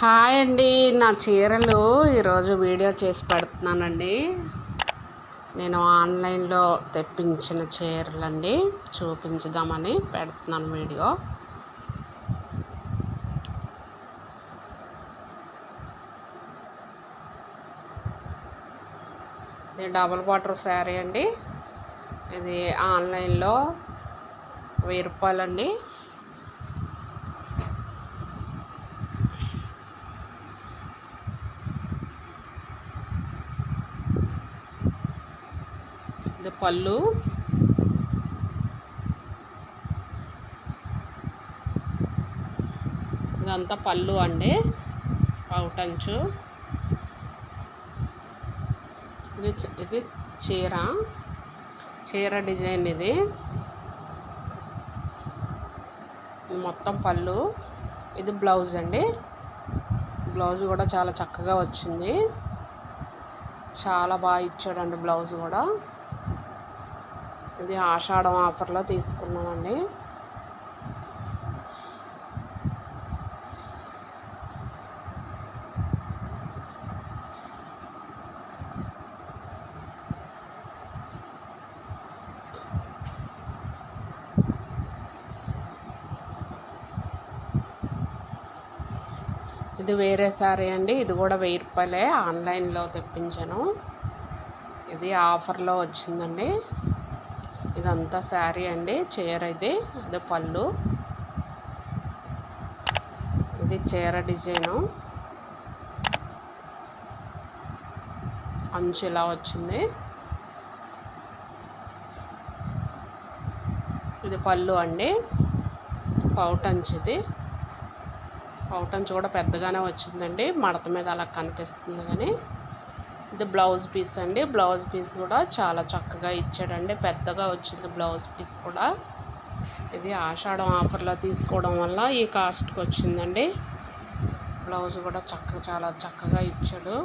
Hi అండి నా చీరలు ఈరోజు వీడియో చేసి పెడుతున్నానండి. నేను ఆన్లైన్లో తెప్పించిన చీరలండి చూపించుదామని పెడుతున్నాను వీడియో. ఇది డబుల్ వాటర్ శారీ అండి. ఇది ఆన్లైన్లో వెయ్యి రూపాయలండి. పళ్ళు. ఇదంతా పళ్ళు అండి. పౌటంచు ఇది ఇది చీర. చీర డిజైన్ ఇది మొత్తం పళ్ళు. ఇది బ్లౌజ్ అండి. బ్లౌజ్ కూడా చాలా చక్కగా వచ్చింది. చాలా బాగా ఇచ్చాడండి బ్లౌజ్ కూడా. ఇది ఆషాఢం ఆఫర్లో తీసుకున్నామండి. ఇది వేరే సారీ అండి. ఇది కూడా వెయ్యి రూపాయలే. ఆన్లైన్లో తెప్పించాను. ఇది ఆఫర్లో వచ్చిందండి. ఇదంతా శారీ అండి చీర ఇది అదే పళ్ళు. ఇది చీర డిజైను. అంచు ఇలా వచ్చింది. ఇది పళ్ళు అండి పౌటంచ్ ఇది. పౌటంచు కూడా పెద్దగానే వచ్చిందండి మడత మీద అలా కనిపిస్తుంది కానీ. ఇది బ్లౌజ్ పీస్ అండి. బ్లౌజ్ పీస్ కూడా చాలా చక్కగా ఇచ్చాడండి. పెద్దగా వచ్చింది బ్లౌజ్ పీస్ కూడా. ఇది ఆషాఢం ఆఫర్లో తీసుకోవడం వల్ల ఈ కాస్ట్కి వచ్చిందండి. బ్లౌజ్ కూడా చక్కగా చాలా చక్కగా ఇచ్చాడు.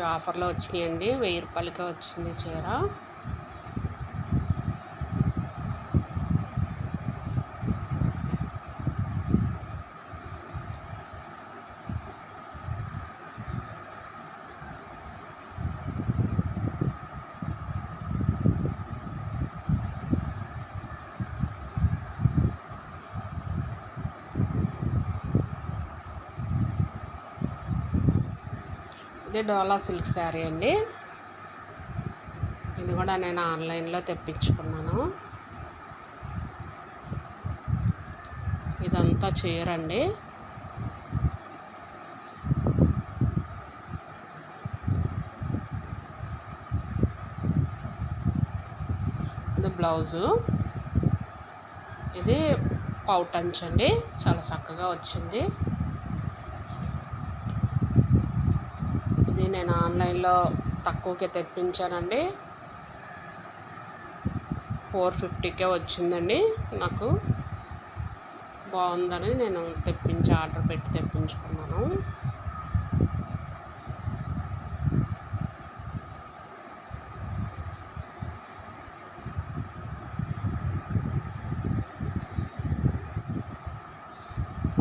ఆఫర్లో వచ్చినాయండి. వెయ్యి రూపాయలకే వచ్చింది చీర. ఇది డోలా సిల్క్ శారీ అండి. ఇది కూడా నేను ఆన్లైన్లో తెప్పించుకున్నాను. ఇదంతా చీరండి. ఇది బ్లౌజు. ఇది పౌటంచ్ అండి చాలా చక్కగా వచ్చింది. నేను ఆన్లైన్లో తక్కువకే తెప్పించానండి. ఫోర్ ఫిఫ్టీకే వచ్చిందండి నాకు. బాగుందని నేను తెప్పించి ఆర్డర్ పెట్టి తెప్పించుకున్నాను.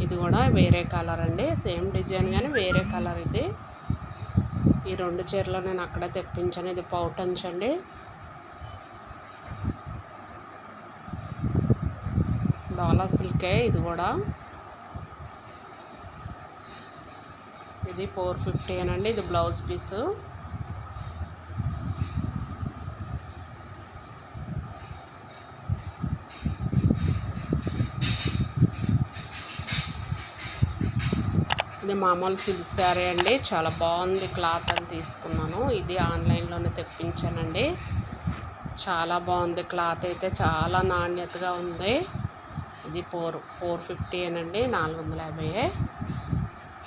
ఇది కూడా వేరే కలర్ అండి. సేమ్ డిజైన్ కానీ వేరే కలర్ ఇది. ఈ రెండు చీరలు నేను అక్కడే తెప్పించాను. ఇది పౌటన్స్ అండి. డాలా సిల్కే ఇది కూడా. ఇది ఫోర్ ఫిఫ్టీ అనండి ఇది బ్లౌజ్ పీసు. ఇది మామూలు సిల్క్ శారీ అండి. చాలా బాగుంది క్లాత్ అని తీసుకున్నాను. ఇది ఆన్లైన్లోనే తెప్పించానండి. చాలా బాగుంది క్లాత్ అయితే. చాలా నాణ్యతగా ఉంది. ఇది ఫోర్ ఫోర్ ఫిఫ్టీ అండి నాలుగు వందల యాభై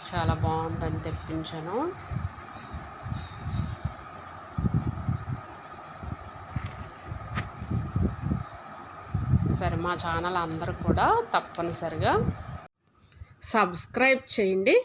చాలా బాగుందని తెప్పించాను. సరే మా ఛానల్ అందరూ కూడా తప్పనిసరిగా సబ్స్క్రైబ్ చేయండి.